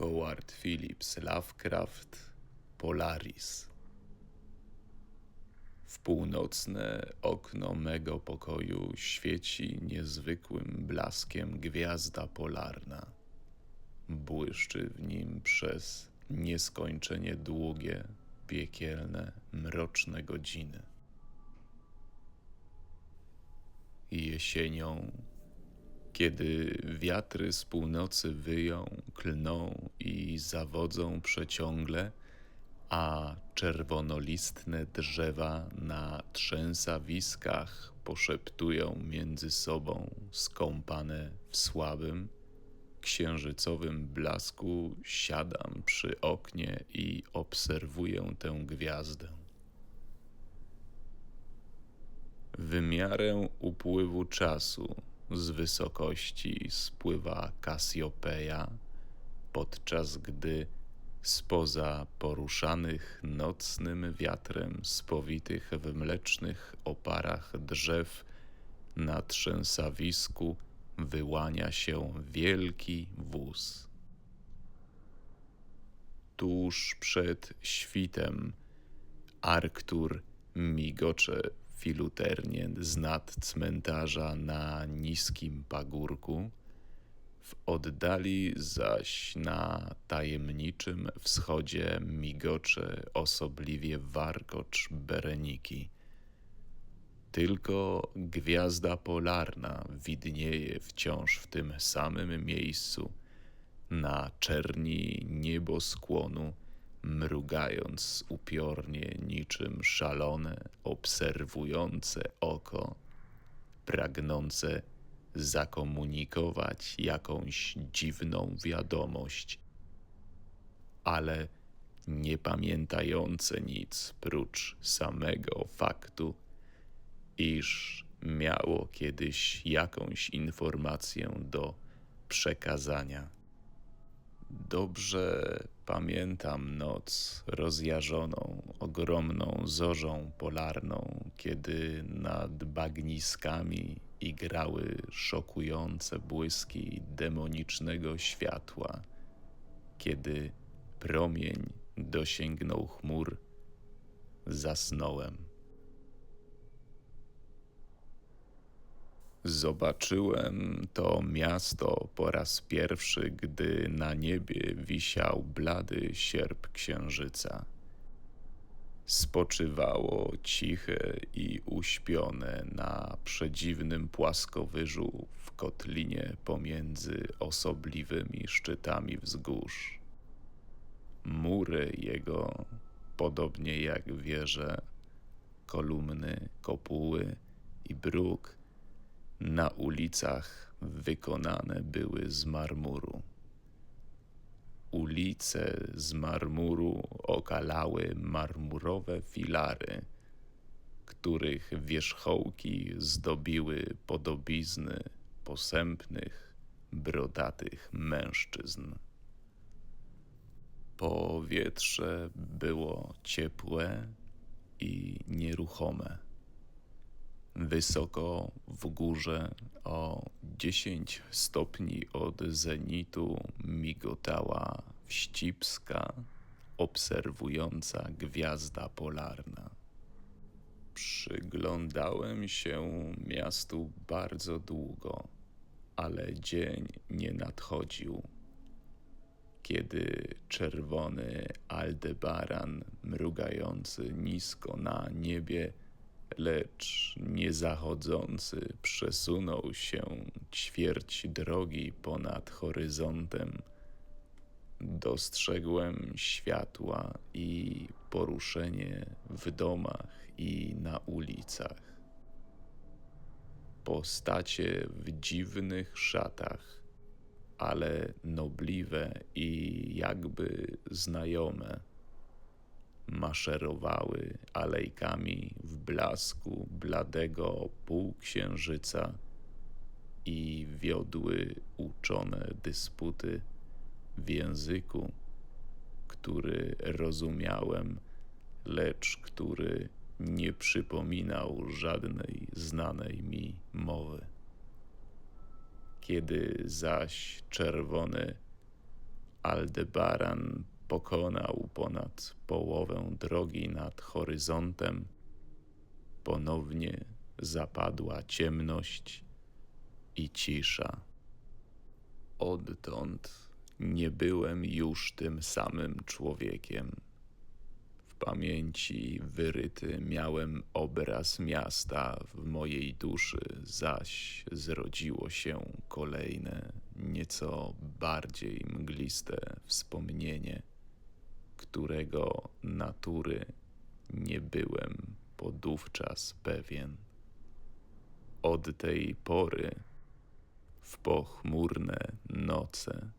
Howard Phillips Lovecraft Polaris W północne okno mego pokoju świeci niezwykłym blaskiem gwiazda polarna. Błyszczy w nim przez nieskończenie długie, piekielne, mroczne godziny. Jesienią kiedy wiatry z północy wyją, klną i zawodzą przeciągle, a czerwonolistne drzewa na trzęsawiskach poszeptują między sobą, skąpane w słabym, księżycowym blasku, siadam przy oknie i obserwuję tę gwiazdę. Wymiarę upływu czasu z wysokości spływa Kasiopeja, podczas gdy spoza poruszanych nocnym wiatrem spowitych w mlecznych oparach drzew na trzęsawisku wyłania się wielki wóz. Tuż przed świtem Arktur migocze filuternie z nad cmentarza na niskim pagórku, w oddali zaś na tajemniczym wschodzie migocze osobliwie warkocz Bereniki. Tylko gwiazda polarna widnieje wciąż w tym samym miejscu, na czerni nieboskłonu, mrugając upiornie niczym szalone, obserwujące oko, pragnące zakomunikować jakąś dziwną wiadomość, ale nie pamiętające nic prócz samego faktu, iż miało kiedyś jakąś informację do przekazania. Dobrze pamiętam noc rozjarzoną, ogromną zorzą polarną, kiedy nad bagniskami igrały szokujące błyski demonicznego światła, kiedy promień dosięgnął chmur, zasnąłem. Zobaczyłem to miasto po raz pierwszy, gdy na niebie wisiał blady sierp księżyca. Spoczywało ciche i uśpione na przedziwnym płaskowyżu w kotlinie pomiędzy osobliwymi szczytami wzgórz. Mury jego, podobnie jak wieże, kolumny, kopuły i bruk, na ulicach wykonane były z marmuru. Ulice z marmuru okalały marmurowe filary, których wierzchołki zdobiły podobizny posępnych, brodatych mężczyzn. Powietrze było ciepłe i nieruchome. Wysoko w górze o 10 stopni od zenitu migotała wścibska, obserwująca gwiazda polarna. Przyglądałem się miastu bardzo długo, ale dzień nie nadchodził. Kiedy czerwony Aldebaran, mrugający nisko na niebie, lecz niezachodzący przesunął się ćwierć drogi ponad horyzontem. Dostrzegłem światła i poruszenie w domach i na ulicach. Postacie w dziwnych szatach, ale nobliwe i jakby znajome maszerowały alejkami w blasku bladego półksiężyca i wiodły uczone dysputy w języku, który rozumiałem, lecz który nie przypominał żadnej znanej mi mowy. Kiedy zaś czerwony Aldebaran pokonał ponad połowę drogi nad horyzontem, ponownie zapadła ciemność i cisza. Odtąd nie byłem już tym samym człowiekiem. W pamięci wyryty miałem obraz miasta w mojej duszy, zaś zrodziło się kolejne, nieco bardziej mgliste wspomnienie, którego natury nie byłem podówczas pewien. Od tej pory w pochmurne noce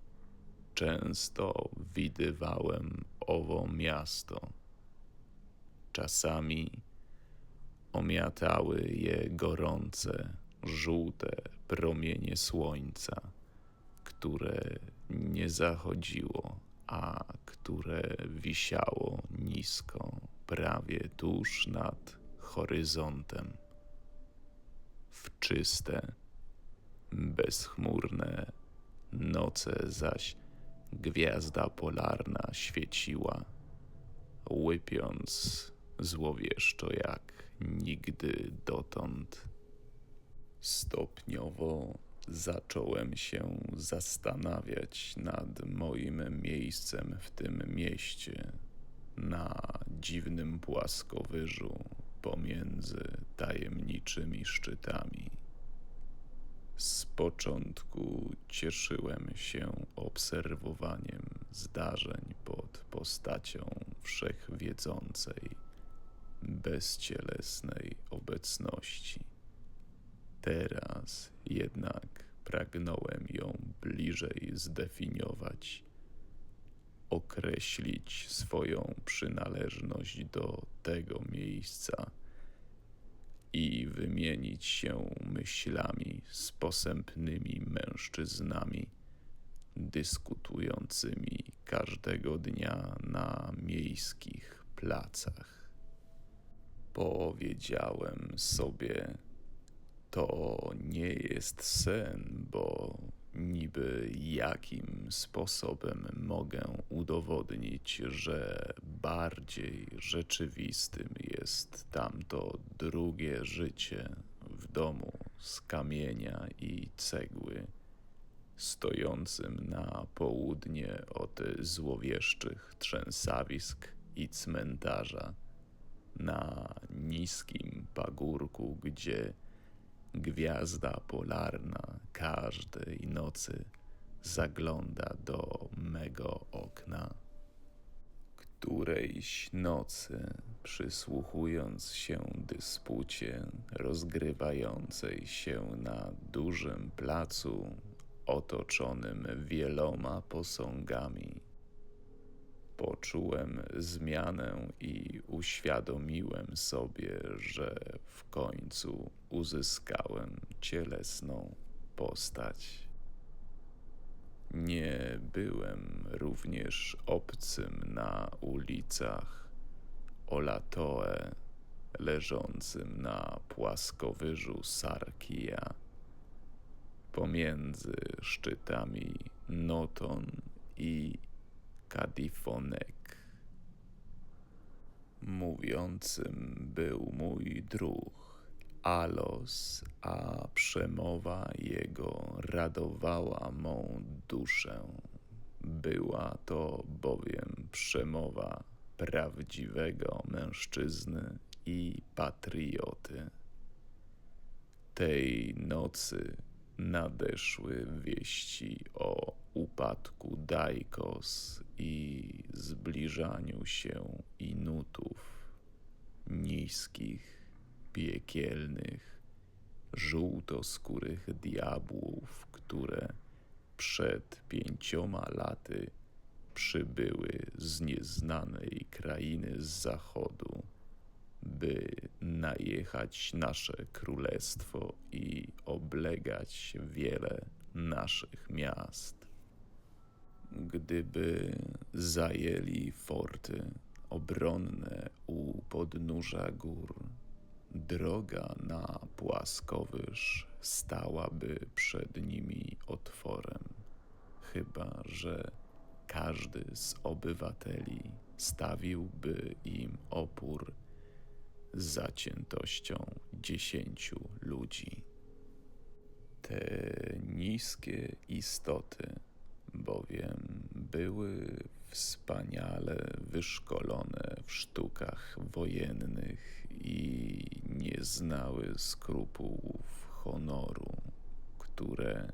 często widywałem owo miasto. Czasami omiatały je gorące, żółte promienie słońca, które nie zachodziło, a które wisiało nisko, prawie tuż nad horyzontem. W czyste, bezchmurne noce zaś gwiazda polarna świeciła, łypiąc złowieszczo jak nigdy dotąd. Stopniowo zacząłem się zastanawiać nad moim miejscem w tym mieście, na dziwnym płaskowyżu pomiędzy tajemniczymi szczytami. Z początku cieszyłem się obserwowaniem zdarzeń pod postacią wszechwiedzącej, bezcielesnej obecności. Teraz jednak pragnąłem ją bliżej zdefiniować, określić swoją przynależność do tego miejsca i wymienić się myślami z posępnymi mężczyznami, dyskutującymi każdego dnia na miejskich placach. Powiedziałem sobie, to nie jest sen, bo niby jakim sposobem mogę udowodnić, że bardziej rzeczywistym jest tamto drugie życie w domu z kamienia i cegły, stojącym na południe od złowieszczych trzęsawisk i cmentarza, na niskim pagórku, gdzie Gwiazda polarna każdej nocy zagląda do mego okna. Którejś nocy, przysłuchując się dyspucie rozgrywającej się na dużym placu otoczonym wieloma posągami, Poczułem zmianę i uświadomiłem sobie, że w końcu uzyskałem cielesną postać. Nie byłem również obcym na ulicach Olatoe, leżącym na płaskowyżu Sarkia, pomiędzy szczytami Noton i Kadifonek. Mówiącym był mój druh Alos, a przemowa jego radowała mą duszę. Była to bowiem przemowa prawdziwego mężczyzny i patrioty. Tej nocy nadeszły wieści o upadku Dajkos i zbliżaniu się Inutów, niskich, piekielnych, żółtoskórych diabłów, które przed pięcioma laty przybyły z nieznanej krainy z zachodu by najechać nasze królestwo i oblegać wiele naszych miast. Gdyby zajęli forty obronne u podnóża gór, droga na płaskowyż stałaby przed nimi otworem, chyba że każdy z obywateli stawiłby im opór zaciętością dziesięciu ludzi. Te niskie istoty bowiem były wspaniale wyszkolone w sztukach wojennych i nie znały skrupułów honoru, które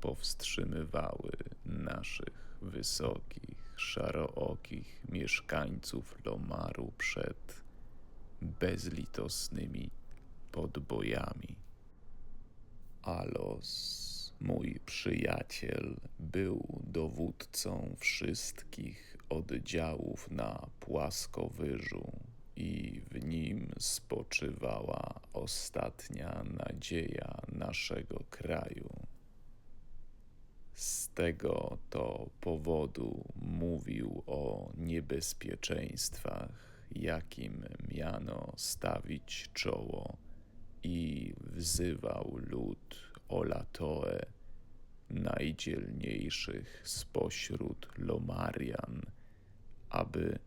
powstrzymywały naszych wysokich, szarookich mieszkańców Lomaru przed bezlitosnymi podbojami. Alos, mój przyjaciel, był dowódcą wszystkich oddziałów na płaskowyżu i w nim spoczywała ostatnia nadzieja naszego kraju. Z tego to powodu mówił o niebezpieczeństwach, jakim miano stawić czoło i wzywał lud Olatoe, najdzielniejszych spośród Lomarian, aby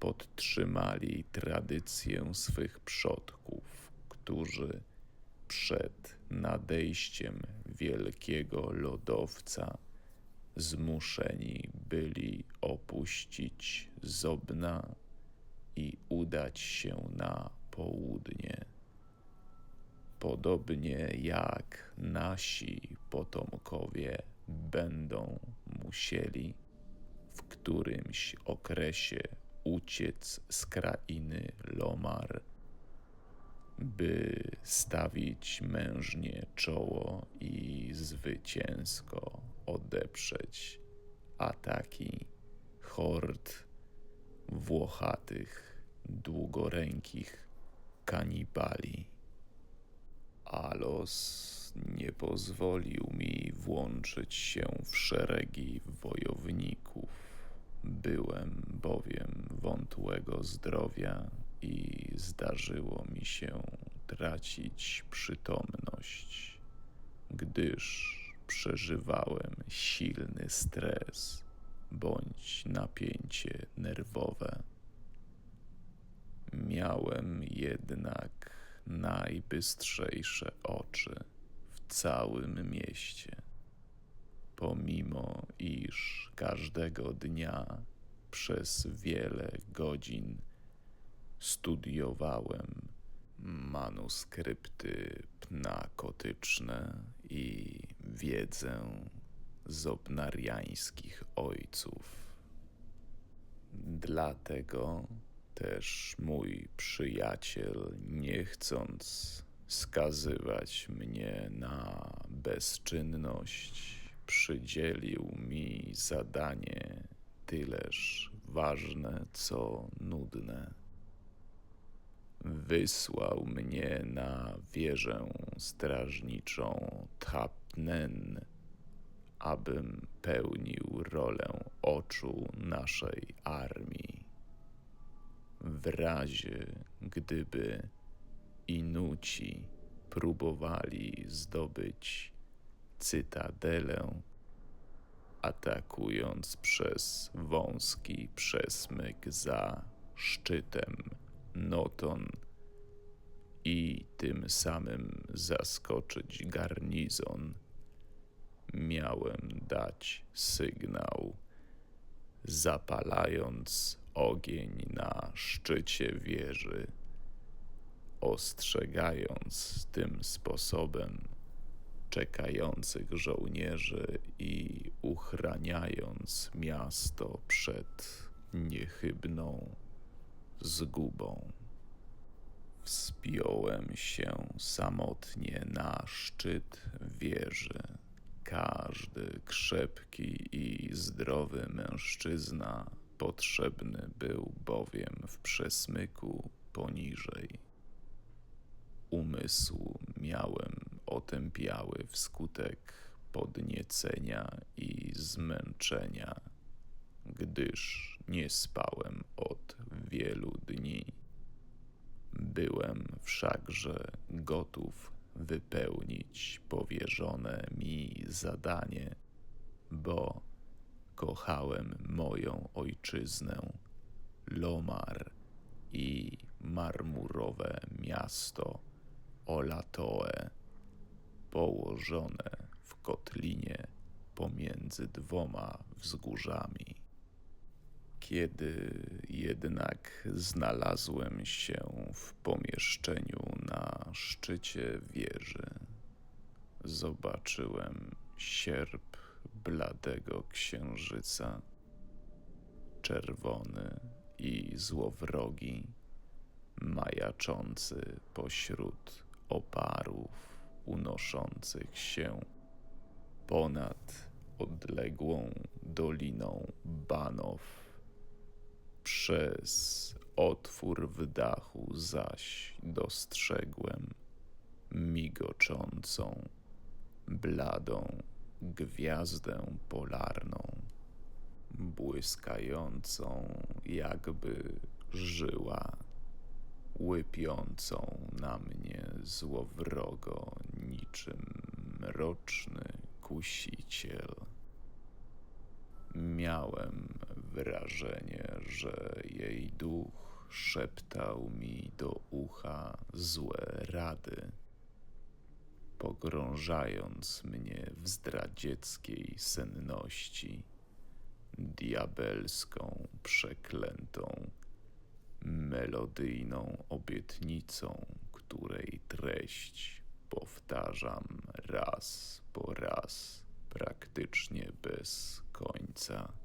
podtrzymali tradycję swych przodków, którzy przed nadejściem wielkiego lodowca zmuszeni byli opuścić Zobna i udać się na południe. Podobnie jak nasi potomkowie będą musieli w którymś okresie uciec z krainy Lomar, by stawić mężnie czoło i zwycięsko odeprzeć ataki hord włochatych, długorękich kanibali. Alos nie pozwolił mi włączyć się w szeregi wojowników. Byłem bowiem wątłego zdrowia i zdarzyło mi się tracić przytomność, gdyż przeżywałem silny stres bądź napięcie nerwowe. Miałem jednak najbystrzejsze oczy w całym mieście, pomimo iż każdego dnia przez wiele godzin studiowałem manuskrypty pnakotyczne i wiedzę zobnariańskich ojców. Dlatego też mój przyjaciel, nie chcąc skazywać mnie na bezczynność, przydzielił mi zadanie tyleż ważne, co nudne. Wysłał mnie na wieżę strażniczą Tapnen, abym pełnił rolę oczu naszej armii. W razie gdyby Inuci próbowali zdobyć cytadelę, atakując przez wąski przesmyk za szczytem Noton i tym samym zaskoczyć garnizon, miałem dać sygnał, zapalając ogień na szczycie wieży, ostrzegając tym sposobem czekających żołnierzy i uchraniając miasto przed niechybną zgubą. Wspiąłem się samotnie na szczyt wieży. Każdy krzepki i zdrowy mężczyzna potrzebny był bowiem w przesmyku poniżej. Umysł miałem otępiały wskutek podniecenia i zmęczenia, gdyż nie spałem od wielu dni. Byłem wszakże gotów wypełnić powierzone mi zadanie, bo kochałem moją ojczyznę, Lomar i marmurowe miasto Olatoe, położone w kotlinie pomiędzy dwoma wzgórzami. Kiedy jednak znalazłem się w pomieszczeniu na szczycie wieży, zobaczyłem sierp bladego księżyca, czerwony i złowrogi, majaczący pośród oparów unoszących się ponad odległą doliną Banow. Przez otwór w dachu zaś dostrzegłem migoczącą, bladą gwiazdę polarną, błyskającą jakby żyła, łypiącą na mnie złowrogo niczym mroczny kusiciel. Miałem wrażenie, że jej duch szeptał mi do ucha złe rady, pogrążając mnie w zdradzieckiej senności, diabelską, przeklętą, melodyjną obietnicą, której treść powtarzam raz po raz, praktycznie bez końca.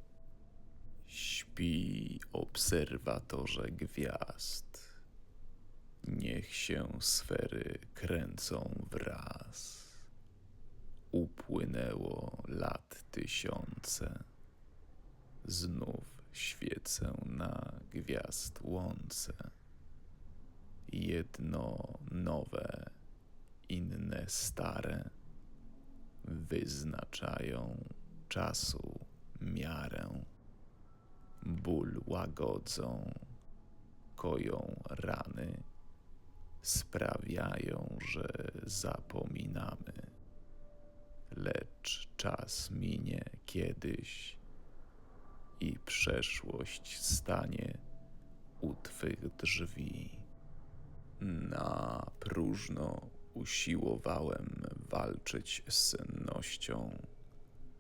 Śpi, obserwatorze gwiazd. Niech się sfery kręcą wraz. Upłynęło lat tysiące. Znów świecę na gwiazd łące. Jedno nowe, inne stare wyznaczają czasu miarę. Ból łagodzą, koją rany, sprawiają, że zapominamy. Lecz czas minie kiedyś i przeszłość stanie u twych drzwi. Na próżno usiłowałem walczyć z sennością,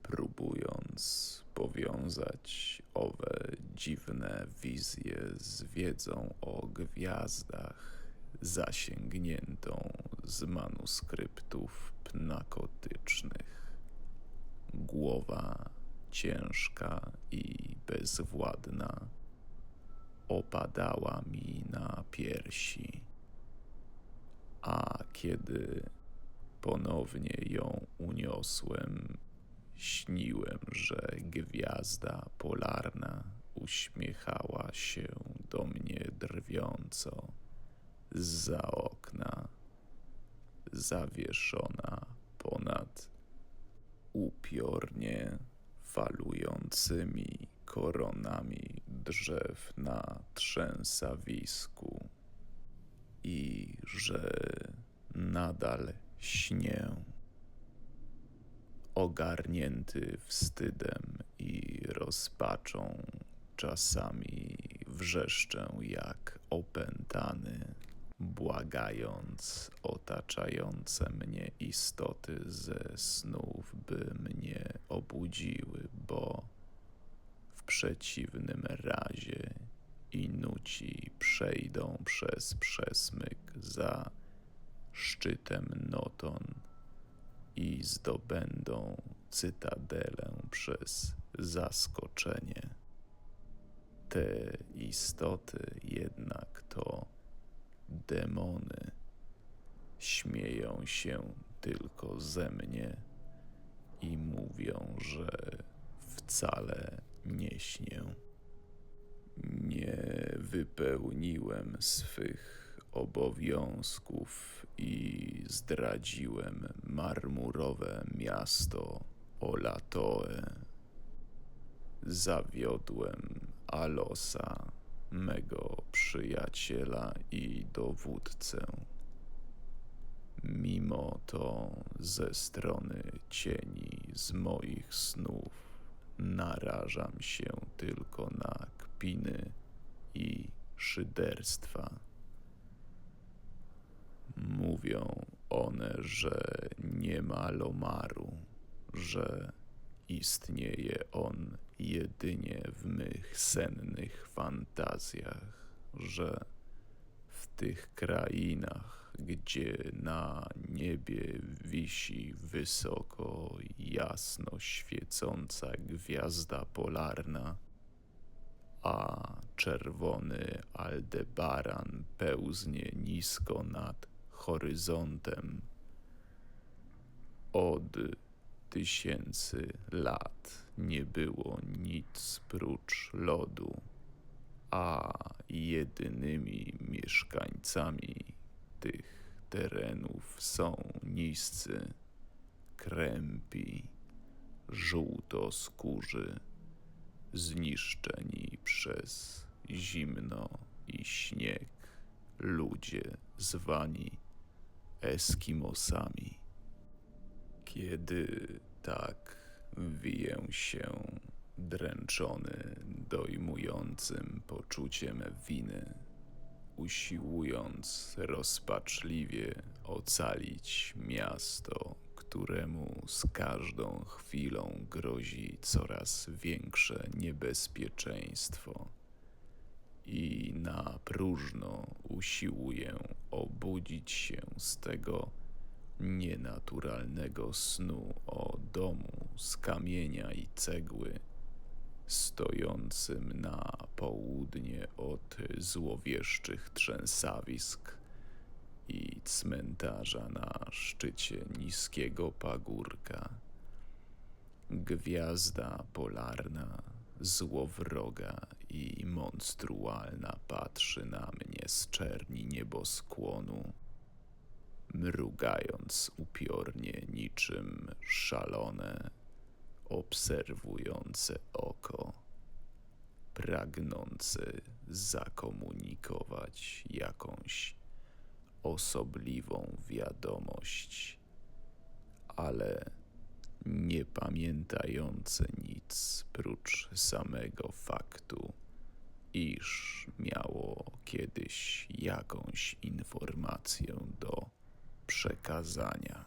próbując powiązać owe dziwne wizje z wiedzą o gwiazdach zasięgniętą z manuskryptów pnakotycznych. Głowa ciężka i bezwładna opadała mi na piersi, a kiedy ponownie ją uniosłem, śniłem, że gwiazda polarna uśmiechała się do mnie drwiąco za okna, zawieszona ponad upiornie falującymi koronami drzew na trzęsawisku i że nadal śnię. Ogarnięty wstydem i rozpaczą, czasami wrzeszczę jak opętany błagając otaczające mnie istoty ze snów, by mnie obudziły, bo w przeciwnym razie inuci przejdą przez przesmyk za szczytem Noton i zdobędą cytadelę przez zaskoczenie. Te istoty jednak to demony śmieją się tylko ze mnie i mówią, że wcale nie śnię. Nie wypełniłem swych obowiązków i zdradziłem marmurowe miasto Olatoe. Zawiodłem Alosa mego przyjaciela i dowódcę. Mimo to ze strony cieni z moich snów narażam się tylko na kpiny i szyderstwa. Mówią one, że nie ma Lomaru, że istnieje on jedynie w mych sennych fantazjach, że w tych krainach, gdzie na niebie wisi wysoko jasno świecąca gwiazda polarna, a czerwony Aldebaran pełznie nisko nad horyzontem. Od tysięcy lat nie było nic prócz lodu, a jedynymi mieszkańcami tych terenów są niscy, krępi, żółtoskórzy, zniszczeni przez zimno i śnieg ludzie zwani Eskimosami. Kiedy tak wiję się dręczony dojmującym poczuciem winy, usiłując rozpaczliwie ocalić miasto, któremu z każdą chwilą grozi coraz większe niebezpieczeństwo. I na próżno usiłuję obudzić się z tego nienaturalnego snu o domu z kamienia i cegły, stojącym na południe od złowieszczych trzęsawisk i cmentarza na szczycie niskiego pagórka. Gwiazda polarna, złowroga i monstrualna patrzy na mnie z czerni nieboskłonu, mrugając upiornie niczym szalone, obserwujące oko, pragnące zakomunikować jakąś osobliwą wiadomość, ale nie pamiętające nic prócz samego faktu, iż miało kiedyś jakąś informację do przekazania.